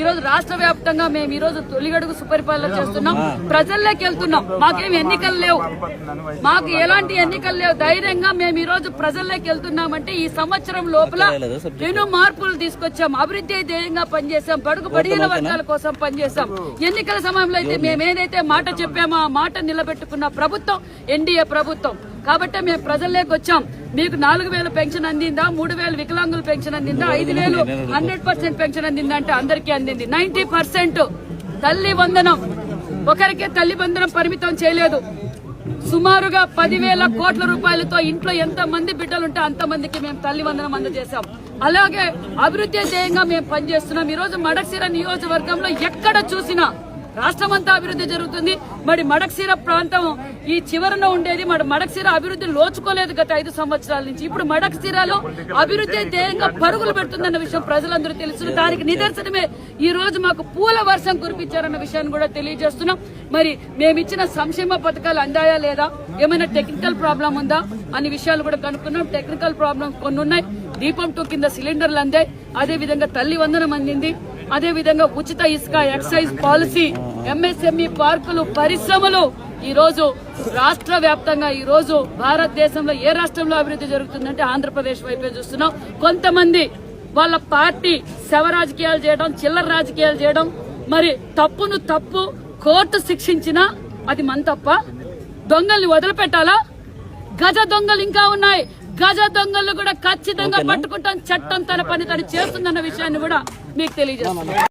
ఈ రోజు రాష్ట్ర వ్యాప్తంగా మేము ఈ రోజు తొలిగడుగు సుపరిపాలన చేస్తున్నాం. ప్రజల్లోకి వెళ్తున్నాం. మాకేం ఎన్నికలు లేవు. మాకు ఎలాంటి ఎన్నికలు లేవు. ధైర్యంగా మేము ఈ రోజు ప్రజల్లోకి వెళ్తున్నామంటే ఈ సంవత్సరం లోపల ఎన్నో మార్పులు తీసుకొచ్చాం. అభివృద్ధి ధ్యేయంగా పనిచేసాం బడుగు బడిగిన వర్గాల కోసం పనిచేసాం ఎన్నికల సమయంలో అయితే మేము ఏదైతే మాట చెప్పామో ఆ మాట నిలబెట్టుకున్న ప్రభుత్వం ఎన్డీఏ ప్రభుత్వం. కాబట్టి మేము ప్రజల్లోకి వచ్చాం. మీకు నాలుగు వేలు పెన్షన్ అందిందా? మూడు వేలు వికలాంగుల పెన్షన్ అందిందా? ఐదు వేలు హండ్రెడ్ పర్సెంట్ పెన్షన్ అందిందా అంటే అందరికీ అందింది. నైన్టీ పర్సెంట్ తల్లి వందనం. ఒకరికే తల్లి వందనం పరిమితం చేయలేదు. సుమారుగా పదివేల కోట్ల రూపాయలతో ఇంట్లో ఎంత మంది బిడ్డలుంటే అంత మందికి మేము తల్లి వందనం అందజేశాం. అలాగే అభివృద్ధి ధ్యేయంగా మేము పనిచేస్తున్నాం. ఈ రోజు మడక్సిర నియోజకవర్గంలో ఎక్కడ చూసినా రాష్ట్రమంతా అభివృద్ధి జరుగుతుంది. మరి మడక్సీర ప్రాంతం ఈ చివరన ఉండేది. మరి మడక్సీర అభివృద్ధి లోచుకోలేదు గత ఐదు సంవత్సరాల నుంచి. ఇప్పుడు మడక్సీరలో అభివృద్ధి ధ్యేయంగా పరుగులు పెడుతుందన్న విషయం ప్రజలందరూ తెలుసు దానికి నిదర్శనమే ఈ రోజు మాకు పూల వర్షం కురిపించారన్న విషయాన్ని కూడా తెలియజేస్తున్నాం. మరి మేమిచ్చిన సంక్షేమ పథకాలు అందాయా లేదా? ఏమైనా టెక్నికల్ ప్రాబ్లం ఉందా? అనే విషయాలు కూడా కనుక్కున్నాం. టెక్నికల్ ప్రాబ్లం కొన్ని ఉన్నాయి దీపం టూ కింద సిలిండర్లు అందాయి. అదే విధంగా తల్లి వందనం అందింది. అదే విధంగా ఉచిత ఇసుక ఎక్సైజ్ పాలసీ ఎంఎస్ఎంఈ పార్కులు పరిశ్రమలు ఈ రోజు రాష్ట్ర వ్యాప్తంగా ఈ రోజు భారతదేశంలో ఏ రాష్ట్రంలో అభివృద్ధి జరుగుతుందంటే ఆంధ్రప్రదేశ్ వైపే చూస్తున్నాం. కొంతమంది వాళ్ళ పార్టీ శవ రాజకీయాలు చేయడం చిల్లర రాజకీయాలు చేయడం మరి తప్పును తప్పు కోర్టు శిక్షించినా అది మన తప్ప. దొంగల్ని వదిలిపెట్టాలా? గజ దొంగలు ఇంకా ఉన్నాయి. గజ దొంగలు కూడా ఖచ్చితంగా పట్టుకుంటాం చట్టం తన పని తను చేస్తుందన్న విషయాన్ని కూడా మీకు తెలియజేస్తున్నాం.